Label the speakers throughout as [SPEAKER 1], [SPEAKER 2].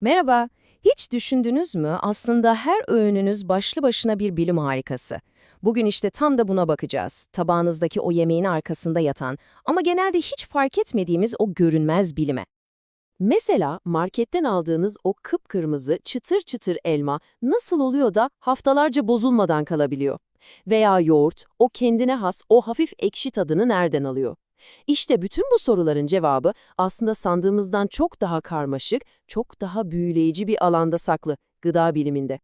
[SPEAKER 1] Merhaba. Hiç düşündünüz mü aslında her öğününüz başlı başına bir bilim harikası. Bugün işte tam da buna bakacağız. Tabağınızdaki o yemeğin arkasında yatan ama genelde hiç fark etmediğimiz o görünmez bilime.
[SPEAKER 2] Mesela marketten aldığınız o kıpkırmızı çıtır çıtır elma nasıl oluyor da haftalarca bozulmadan kalabiliyor? Veya yoğurt o kendine has o hafif ekşi tadını nereden alıyor? İşte bütün bu soruların cevabı aslında sandığımızdan çok daha karmaşık, çok daha büyüleyici bir alanda saklı, gıda biliminde.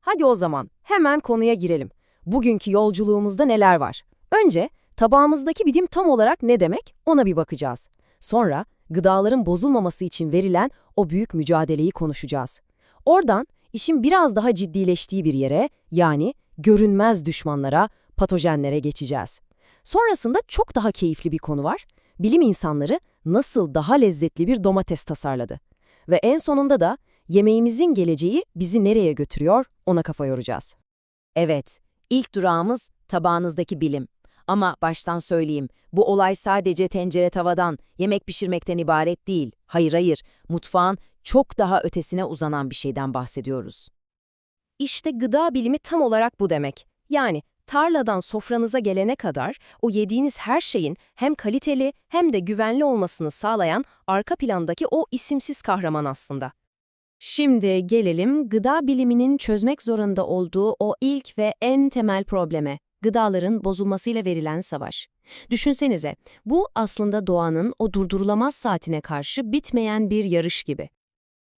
[SPEAKER 1] Hadi o zaman hemen konuya girelim. Bugünkü yolculuğumuzda neler var? Önce tabağımızdaki bilim tam olarak ne demek ona bir bakacağız. Sonra gıdaların bozulmaması için verilen o büyük mücadeleyi konuşacağız. Oradan işin biraz daha ciddileştiği bir yere yani görünmez düşmanlara, patojenlere geçeceğiz. Sonrasında çok daha keyifli bir konu var. Bilim insanları nasıl daha lezzetli bir domates tasarladı. Ve en sonunda da yemeğimizin geleceği bizi nereye götürüyor ona kafa yoracağız. Evet, ilk durağımız tabağınızdaki bilim. Ama baştan söyleyeyim, bu olay sadece tencere tavadan, yemek pişirmekten ibaret değil. Hayır hayır, mutfağın çok daha ötesine uzanan bir şeyden bahsediyoruz. İşte gıda bilimi tam olarak bu demek. Yani tarladan sofranıza gelene kadar o yediğiniz her şeyin hem kaliteli hem de güvenli olmasını sağlayan arka plandaki o isimsiz kahraman aslında. Şimdi gelelim gıda biliminin çözmek zorunda olduğu o ilk ve en temel probleme, gıdaların bozulmasıyla verilen savaş. Düşünsenize, bu aslında doğanın o durdurulamaz saatine karşı bitmeyen bir yarış gibi.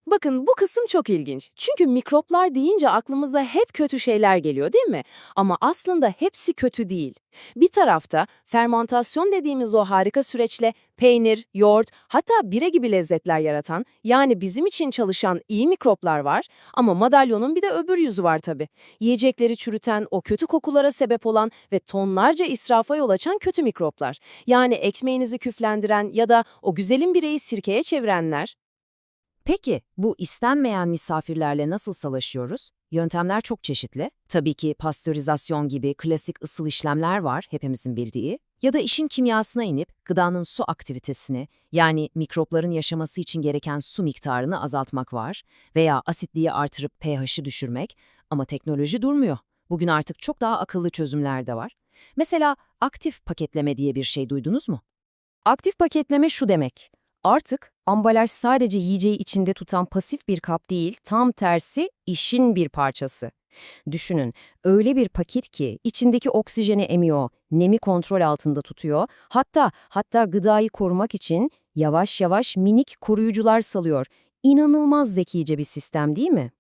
[SPEAKER 2] Bakın bu kısım çok ilginç. Çünkü mikroplar deyince aklımıza hep kötü şeyler geliyor değil mi? Ama aslında hepsi kötü değil. Bir tarafta fermentasyon dediğimiz o harika süreçle peynir, yoğurt, hatta bire gibi lezzetler yaratan, yani bizim için çalışan iyi mikroplar var. Ama madalyonun bir de öbür yüzü var tabii. Yiyecekleri çürüten, o kötü kokulara sebep olan ve tonlarca israfa yol açan kötü mikroplar. Yani ekmeğinizi küflendiren ya da o güzelim bireyi sirkeye çevirenler.
[SPEAKER 1] Peki bu istenmeyen misafirlerle nasıl savaşıyoruz? Yöntemler çok çeşitli. Tabii ki pastörizasyon gibi klasik ısıl işlemler var hepimizin bildiği. Ya da işin kimyasına inip gıdanın su aktivitesini yani mikropların yaşaması için gereken su miktarını azaltmak var. Veya asitliği artırıp pH'ı düşürmek. Ama teknoloji durmuyor. Bugün artık çok daha akıllı çözümler de var. Mesela aktif paketleme diye bir şey duydunuz mu? Aktif paketleme şu demek. Artık ambalaj sadece yiyeceği içinde tutan pasif bir kap değil, tam tersi işin bir parçası. Düşünün, öyle bir paket ki içindeki oksijeni emiyor, nemi kontrol altında tutuyor, hatta hatta gıdayı korumak için yavaş yavaş minik koruyucular salıyor. İnanılmaz zekice bir sistem değil mi?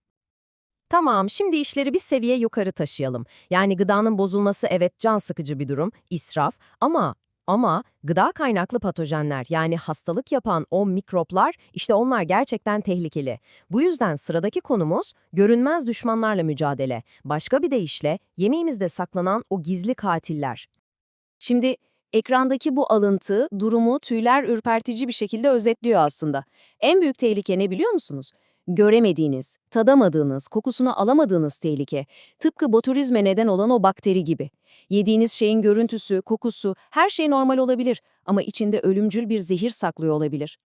[SPEAKER 1] Tamam, şimdi işleri bir seviye yukarı taşıyalım. Yani gıdanın bozulması evet can sıkıcı bir durum, israf ama ama gıda kaynaklı patojenler yani hastalık yapan o mikroplar işte onlar gerçekten tehlikeli. Bu yüzden sıradaki konumuz görünmez düşmanlarla mücadele. Başka bir deyişle yemeğimizde saklanan o gizli katiller. Şimdi ekrandaki bu alıntı durumu tüyler ürpertici bir şekilde özetliyor aslında. En büyük tehlike ne biliyor musunuz? Göremediğiniz, tadamadığınız, kokusunu alamadığınız tehlike. Tıpkı boturizme neden olan o bakteri gibi. Yediğiniz şeyin görüntüsü, kokusu, her şey normal olabilir ama içinde ölümcül bir zehir saklıyor olabilir.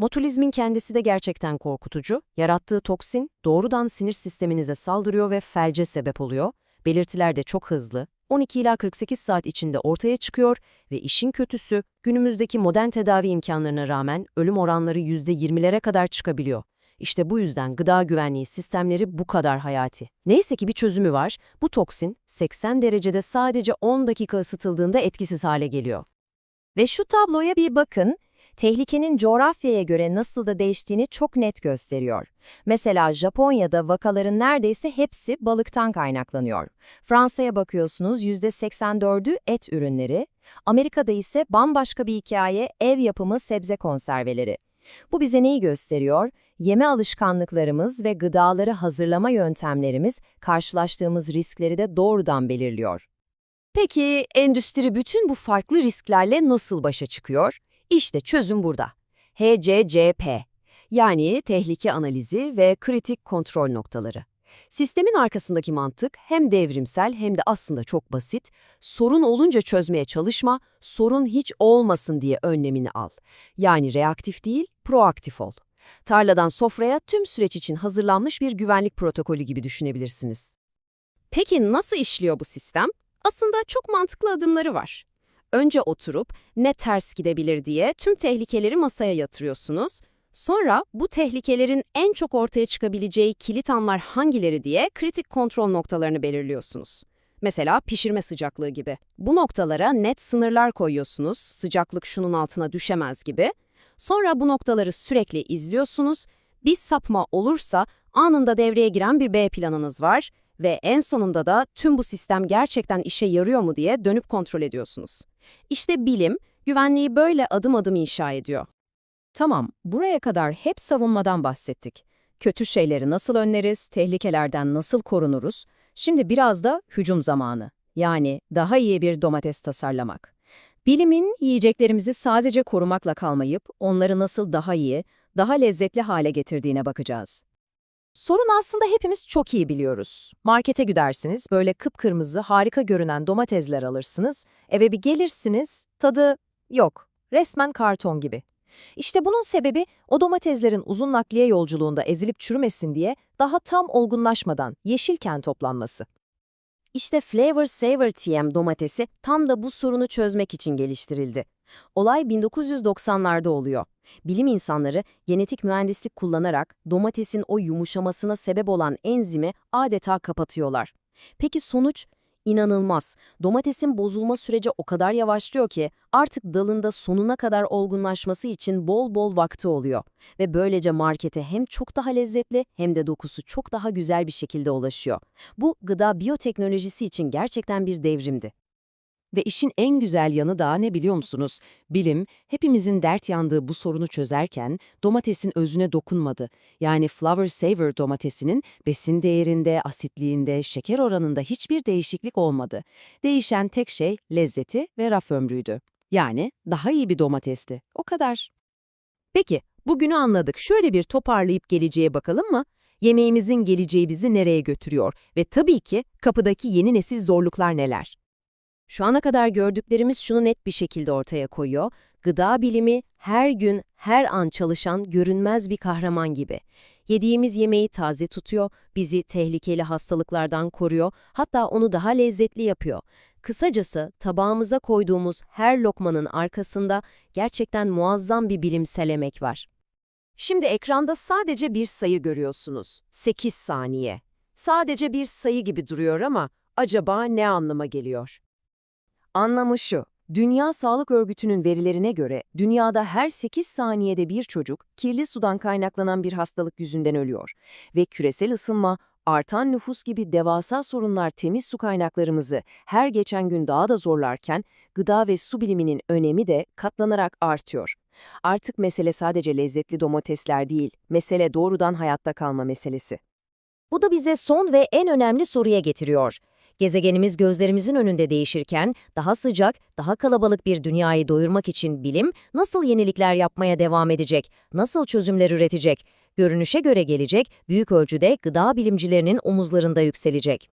[SPEAKER 1] Botulizmin kendisi de gerçekten korkutucu. Yarattığı toksin doğrudan sinir sisteminize saldırıyor ve felce sebep oluyor. Belirtiler de çok hızlı. 12 ila 48 saat içinde ortaya çıkıyor ve işin kötüsü günümüzdeki modern tedavi imkanlarına rağmen ölüm oranları %20'lere kadar çıkabiliyor. İşte bu yüzden gıda güvenliği sistemleri bu kadar hayati. Neyse ki bir çözümü var. Bu toksin 80 derecede sadece 10 dakika ısıtıldığında etkisiz hale geliyor. Ve şu tabloya bir bakın. Tehlikenin coğrafyaya göre nasıl da değiştiğini çok net gösteriyor. Mesela Japonya'da vakaların neredeyse hepsi balıktan kaynaklanıyor. Fransa'ya bakıyorsunuz %84'ü et ürünleri, Amerika'da ise bambaşka bir hikaye ev yapımı sebze konserveleri. Bu bize neyi gösteriyor? Yeme alışkanlıklarımız ve gıdaları hazırlama yöntemlerimiz karşılaştığımız riskleri de doğrudan belirliyor. Peki endüstri bütün bu farklı risklerle nasıl başa çıkıyor? İşte çözüm burada. HCCP yani tehlike analizi ve kritik kontrol noktaları. Sistemin arkasındaki mantık hem devrimsel hem de aslında çok basit. Sorun olunca çözmeye çalışma, sorun hiç olmasın diye önlemini al. Yani reaktif değil, proaktif ol. Tarladan sofraya tüm süreç için hazırlanmış bir güvenlik protokolü gibi düşünebilirsiniz.
[SPEAKER 3] Peki nasıl işliyor bu sistem? Aslında çok mantıklı adımları var. Önce oturup ne ters gidebilir diye tüm tehlikeleri masaya yatırıyorsunuz. Sonra bu tehlikelerin en çok ortaya çıkabileceği kilit anlar hangileri diye kritik kontrol noktalarını belirliyorsunuz. Mesela pişirme sıcaklığı gibi. Bu noktalara net sınırlar koyuyorsunuz, sıcaklık şunun altına düşemez gibi. Sonra bu noktaları sürekli izliyorsunuz. Bir sapma olursa anında devreye giren bir B planınız var ve en sonunda da tüm bu sistem gerçekten işe yarıyor mu diye dönüp kontrol ediyorsunuz. İşte bilim, güvenliği böyle adım adım inşa ediyor.
[SPEAKER 1] Tamam, buraya kadar hep savunmadan bahsettik. Kötü şeyleri nasıl önleriz, tehlikelerden nasıl korunuruz? Şimdi biraz da hücum zamanı. Yani daha iyi bir domates tasarlamak. Bilimin yiyeceklerimizi sadece korumakla kalmayıp onları nasıl daha iyi, daha lezzetli hale getirdiğine bakacağız. Sorun aslında hepimiz çok iyi biliyoruz. Markete gidersiniz, böyle kıpkırmızı, harika görünen domatesler alırsınız, eve bir gelirsiniz, tadı yok. Resmen karton gibi. İşte bunun sebebi o domateslerin uzun nakliye yolculuğunda ezilip çürümesin diye daha tam olgunlaşmadan yeşilken toplanması. İşte Flavor Saver TM domatesi tam da bu sorunu çözmek için geliştirildi. Olay 1990'larda oluyor. Bilim insanları genetik mühendislik kullanarak domatesin o yumuşamasına sebep olan enzimi adeta kapatıyorlar. Peki sonuç? İnanılmaz. Domatesin bozulma süreci o kadar yavaşlıyor ki artık dalında sonuna kadar olgunlaşması için bol bol vakti oluyor. Ve böylece markete hem çok daha lezzetli hem de dokusu çok daha güzel bir şekilde ulaşıyor. Bu gıda biyoteknolojisi için gerçekten bir devrimdi.
[SPEAKER 2] Ve işin en güzel yanı da ne biliyor musunuz? Bilim, hepimizin dert yandığı bu sorunu çözerken domatesin özüne dokunmadı. Yani Flower Saver domatesinin besin değerinde, asitliğinde, şeker oranında hiçbir değişiklik olmadı. Değişen tek şey lezzeti ve raf ömrüydü. Yani daha iyi bir domatesti. O kadar.
[SPEAKER 1] Peki, bugünü anladık. Şöyle bir toparlayıp geleceğe bakalım mı? Yemeğimizin geleceği bizi nereye götürüyor? Ve tabii ki kapıdaki yeni nesil zorluklar neler? Şu ana kadar gördüklerimiz şunu net bir şekilde ortaya koyuyor. Gıda bilimi her gün, her an çalışan görünmez bir kahraman gibi. Yediğimiz yemeği taze tutuyor, bizi tehlikeli hastalıklardan koruyor, hatta onu daha lezzetli yapıyor. Kısacası tabağımıza koyduğumuz her lokmanın arkasında gerçekten muazzam bir bilimsel emek var. Şimdi ekranda sadece bir sayı görüyorsunuz. 8 saniye. Sadece bir sayı gibi duruyor ama acaba ne anlama geliyor? Anlamı şu. Dünya Sağlık Örgütü'nün verilerine göre dünyada her 8 saniyede bir çocuk kirli sudan kaynaklanan bir hastalık yüzünden ölüyor ve küresel ısınma, artan nüfus gibi devasa sorunlar temiz su kaynaklarımızı her geçen gün daha da zorlarken gıda ve su biliminin önemi de katlanarak artıyor. Artık mesele sadece lezzetli domatesler değil, mesele doğrudan hayatta kalma meselesi. Bu da bize son ve en önemli soruya getiriyor. Gezegenimiz gözlerimizin önünde değişirken daha sıcak, daha kalabalık bir dünyayı doyurmak için bilim nasıl yenilikler yapmaya devam edecek, nasıl çözümler üretecek? Görünüşe göre gelecek büyük ölçüde gıda bilimcilerinin omuzlarında yükselecek.